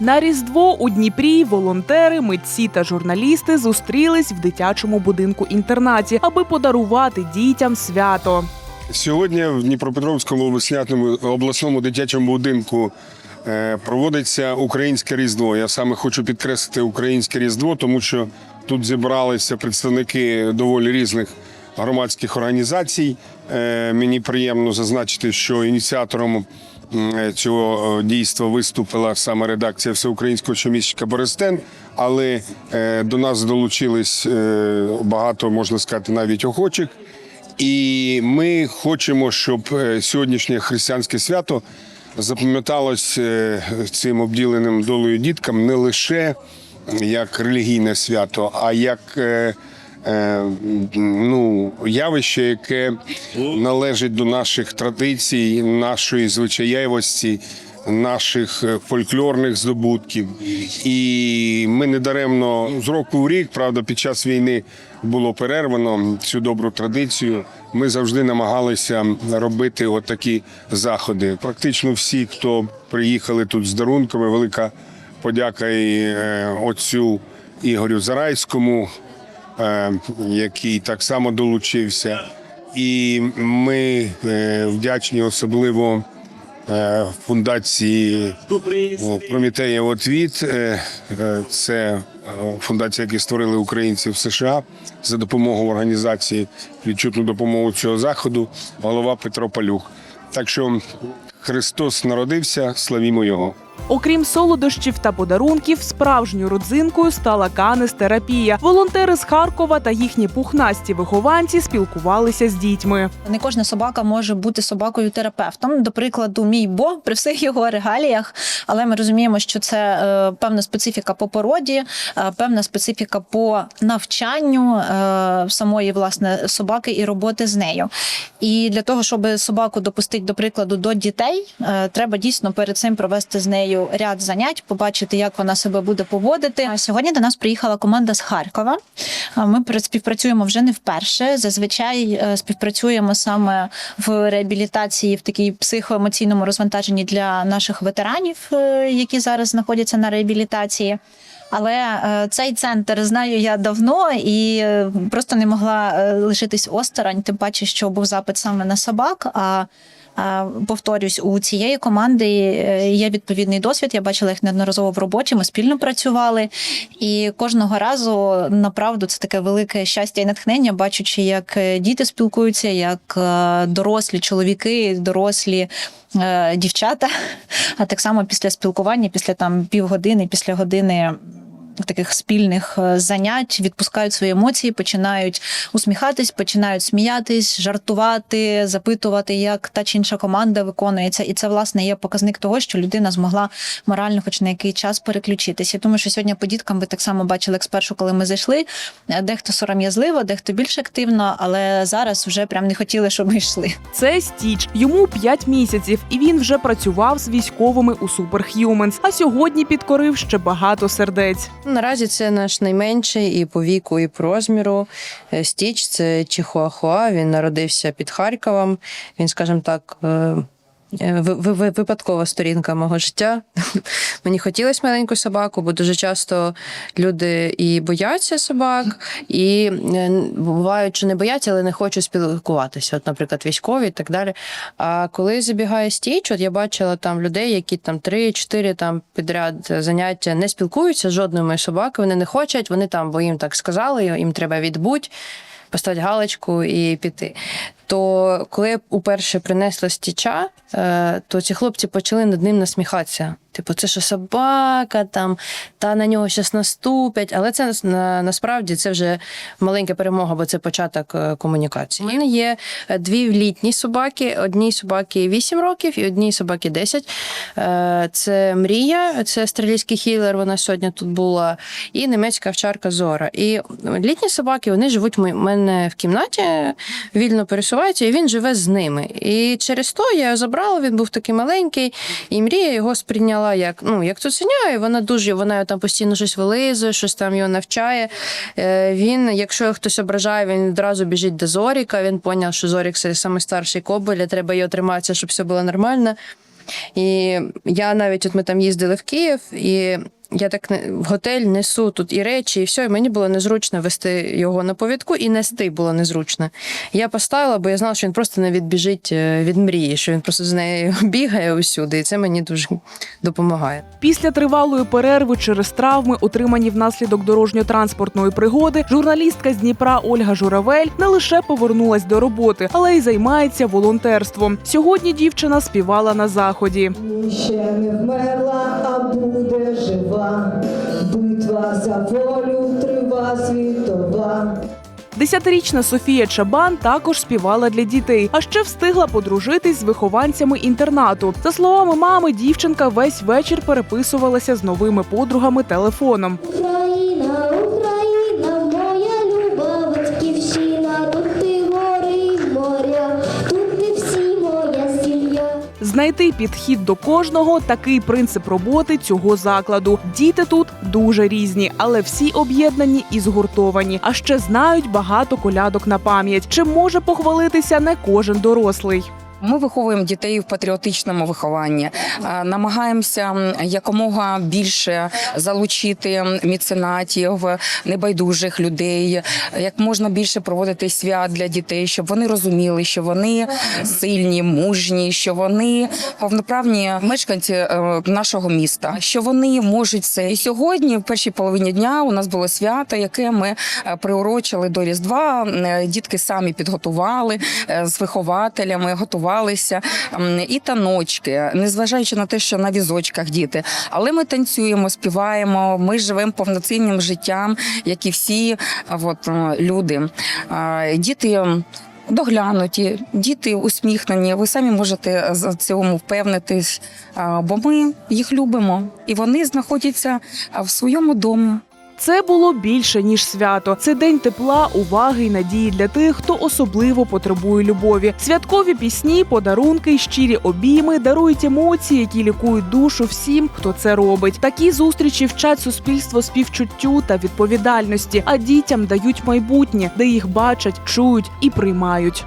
На Різдво у Дніпрі волонтери, митці та журналісти зустрілись в дитячому будинку інтернаті, аби подарувати дітям свято. Сьогодні в Дніпропетровському обласнятному обласному дитячому будинку е, проводиться українське різдво. Я саме хочу підкреслити українське різдво, тому що тут зібралися представники доволі різних громадських організацій. Е, Мені приємно зазначити, що ініціатором цього е, дійства виступила саме редакція всеукраїнського щомісячка Борестен. Але е, до нас долучились е, багато, можна сказати, навіть охочих. І ми хочемо, щоб е, сьогоднішнє християнське свято запам'яталось е, цим обділеним долею діткам не лише як релігійне свято, а як е, е, ну, явище, яке належить до наших традицій, нашої звичаєвості. Наших е, фольклорних здобутків, і ми не даремно з року в рік, правда, під час війни було перервано цю добру традицію. Ми завжди намагалися робити от такі заходи. Практично всі, хто приїхали тут з дарунками, велика подяка і е, отцю Ігорю Зарайському, е, який так само долучився. І ми е, вдячні особливо е, фундації о, Прометея Отвіт. Е, е, Це е, фундація, яку створили українці в США за допомогою організації відчутну допомогу цього заходу. Голова Петро Палюх. Так що Христос народився, славімо Його. Окрім солодощів та подарунків, справжньою родзинкою стала канестерапія. Волонтери з Харкова та їхні пухнасті вихованці спілкувалися з дітьми. Не кожна собака може бути собакою терапевтом. До прикладу, мій бо при всіх його регаліях, але ми розуміємо, що це е, певна специфіка по породі, е, певна специфіка по навчанню е, самої власне собаки і роботи з нею. І для того, щоб собаку допустити до прикладу до дітей, е, треба дійсно перед цим провести з нею ряд занять, побачити, як вона себе буде поводити. Сьогодні до нас приїхала команда з Харкова. Ми співпрацюємо вже не вперше. Зазвичай е, співпрацюємо саме в реабілітації в такій психоемоційному розвантаженні для наших ветеранів, е, які зараз знаходяться на реабілітації. Але е, цей центр знаю я давно і просто не могла лишитись осторонь, тим паче, що був запит саме на собак. А, Повторюсь, у цієї команди е, є відповідний досвід. Я бачила їх неодноразово в роботі. Ми спільно працювали, і кожного разу направду це таке велике щастя і натхнення, бачучи, як е, діти спілкуються, як е, дорослі чоловіки, дорослі. Дівчата, а так само після спілкування, після там півгодини, після години таких спільних е, занять відпускають свої емоції, починають усміхатись, починають сміятись, жартувати, запитувати, як та чи інша команда виконується. І це власне є показник того, що людина змогла морально, хоч на який час переключитися. Тому що сьогодні по діткам ви так само бачили, як спершу, коли ми зайшли. е, Дехто сором'язливо, дехто більш активно, але зараз вже прям не хотіли, щоб ми йшли. Це Стіч. Йому 5 місяців, і він вже працював з військовими у Superhumans, а сьогодні підкорив ще багато сердець. Наразі це наш найменший і по віку, і по розміру. Е, Стіч це Чихуахуа. Він народився під Харковом. Він, скажімо так. Е, ви- ви- ви- Випадкова сторінка мого життя. Мені хотілося маленьку собаку, бо дуже часто люди і бояться собак, і е, бувають, що не бояться, але не хочуть спілкуватися. От, наприклад, військові і так далі. А коли забігає стіч, от я бачила там людей, які там 3-4 там підряд заняття не спілкуються з жодною моєю собакою, вони не хочуть, вони там, бо їм так сказали, їм треба відбуть. Поставити галочку і піти. То коли я уперше принесла стіча, е, то ці хлопці почали над ним насміхатися. Типу, це що собака, там, та на нього щас наступять. Але це на, насправді це вже маленька перемога, бо це початок е, комунікації. У мене є е, дві літні собаки: одній собаки 8 років і одній собаки 10. Е, Це Мрія, це австралійський хілер, вона сьогодні тут була, і немецька овчарка Зора. І літні собаки вони живуть у мене в кімнаті, вільно пересуваються, і він живе з ними. І через то я його забрала, він був такий маленький, і Мрія його сприйняла як ну, як цуценя, і вона дуже вона там постійно щось вилизує, щось там його навчає. Е, Він, якщо його хтось ображає, він одразу біжить до Зоріка. Він поняв, що Зорік це найстарший кобель, і треба його триматися, щоб все було нормально. І я навіть от ми там їздили в Київ, і я так не- в готель несу тут і речі, і все, і мені було незручно вести його на повідку, і нести було незручно. Я поставила, бо я знала, що він просто не відбіжить е, від мрії, що він просто з нею бігає усюди, і це мені дуже допомагає. Після тривалої перерви через травми, отримані внаслідок дорожньо-транспортної пригоди, журналістка з Дніпра Ольга Журавель не лише повернулась до роботи, але й займається волонтерством. Сьогодні дівчина співала на заході. Ще не вмерла, а буде жива. Битва за волю трива світова. Десятирічна Софія Чабан також співала для дітей, а ще встигла подружитись з вихованцями інтернату. За словами мами, дівчинка весь вечір переписувалася з новими подругами телефоном. Знайти підхід до кожного такий принцип роботи цього закладу. Діти тут дуже різні, але всі об'єднані і згуртовані. А ще знають багато колядок на пам'ять. Чим може похвалитися не кожен дорослий. Ми виховуємо дітей в патріотичному вихованні, Е, намагаємося якомога більше залучити меценатів, небайдужих людей, як можна більше проводити свят для дітей, щоб вони розуміли, що вони сильні, мужні, що вони повноправні мешканці е, нашого міста, що вони можуть все. І сьогодні, в першій половині дня, у нас було свято, яке ми е, приурочили до Різдва. Дітки самі підготували з вихователями, готувалися м, і таночки, незважаючи на те, що на візочках діти. Але ми танцюємо, співаємо. Ми живемо повноцінним життям, як і всі е, от, е, люди. Е, Діти. Доглянуті, діти усміхнені. Ви самі можете з цьому впевнитись, бо ми їх любимо, і вони знаходяться в своєму домі. Це було більше ніж свято. Це день тепла, уваги й надії для тих, хто особливо потребує любові. Святкові пісні, подарунки, щирі обійми дарують емоції, які лікують душу всім, хто це робить. Такі зустрічі вчать суспільство співчуттю та відповідальності, а дітям дають майбутнє, де їх бачать, чують і приймають.